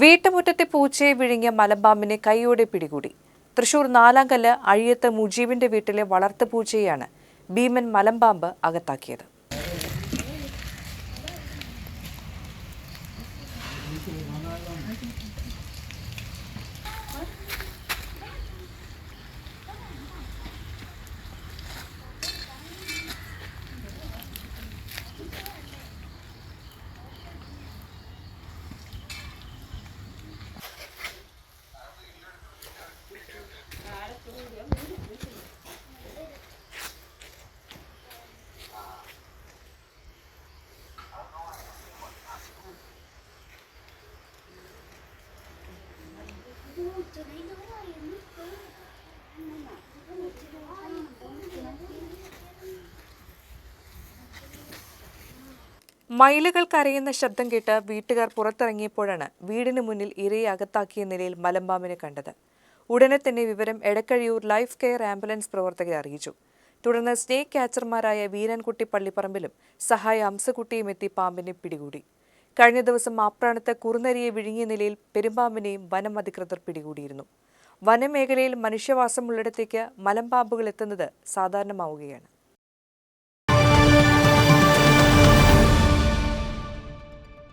വീട്ടുമുറ്റത്തെ പൂച്ചയെ വിഴുങ്ങിയ മലമ്പാമ്പിനെ കൈയോടെ പിടികൂടി. തൃശൂർ നാലാങ്കല്ല് അഴിയത്ത് മുജീബിന്റെ വീട്ടിലെ വളർത്തു പൂച്ചയെയാണ് ഭീമൻ മലമ്പാമ്പ് അകത്താക്കിയത്. മയിലുകൾ കരയുന്ന ശബ്ദം കേട്ട് വീട്ടുകാർ പുറത്തിറങ്ങിയപ്പോഴാണ് വീടിന് മുന്നിൽ ഇരയെ അകത്താക്കിയ നിലയിൽ മലമ്പാമ്പിനെ കണ്ടത്. ഉടനെ തന്നെ വിവരം എടക്കഴിയൂർ ലൈഫ് കെയർ ആംബുലൻസ് പ്രവർത്തകരെ അറിയിച്ചു. തുടർന്ന് സ്നേക് ക്യാച്ചർമാരായ വീരൻകുട്ടി പള്ളിപ്പറമ്പിലും സഹായ അംസകുട്ടിയും എത്തി പാമ്പിനെ പിടികൂടി. കഴിഞ്ഞ ദിവസം ആപ്രാണത്ത് കുറുനരിയെ വിഴുങ്ങിയ നിലയിൽ പെരുമ്പാമ്പിനെയും വനം അധികൃതർ പിടികൂടിയിരുന്നു. വനമേഖലയിൽ മനുഷ്യവാസമുള്ളിടത്തേക്ക് മലമ്പാമ്പുകൾ എത്തുന്നത് സാധാരണമാവുകയാണ്.